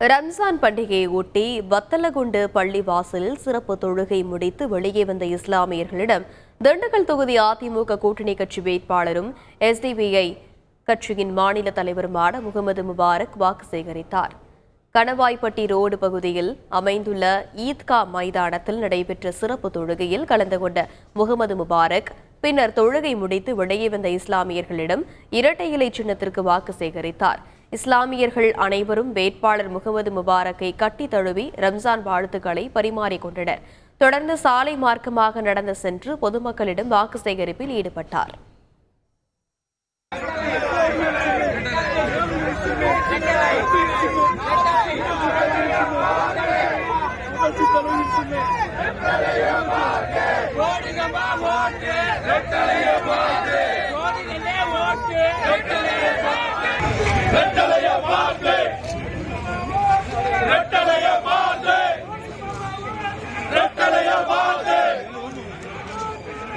ரம்ஜான் பண்டிகையை ஒட்டி வத்தலகுண்டு பள்ளி வாசலில் சிறப்பு தொழுகை முடித்து வெளியே வந்த இஸ்லாமியர்களிடம் திண்டுக்கல் தொகுதி அதிமுக கூட்டணி கட்சி வேட்பாளரும் எஸ்டிபிஐ கட்சியின் மாநில தலைவருமான முகமது முபாரக் வாக்கு சேகரித்தார். கணவாய்பட்டி ரோடு பகுதியில் அமைந்துள்ள ஈத்கா மைதானத்தில் நடைபெற்ற சிறப்பு தொழுகையில் கலந்து கொண்ட முகமது முபாரக் பின்னர் தொழுகை முடித்து வெளியே வந்த இஸ்லாமியர்களிடம் இரட்டை இலை சின்னத்திற்கு வாக்கு சேகரித்தார். இஸ்லாமியர்கள் அனைவரும் வேட்பாளர் முகமது முபாரக்கை கட்டி தழுவி ரம்ஜான் வாழ்த்துக்களை பரிமாறிக்கொண்டனர் தொடர்ந்து சாலை மார்க்கமாக நடந்து சென்று பொதுமக்களிடம் வாக்கு சேகரிப்பில் ஈடுபட்டார். ஓடுங்கம்மா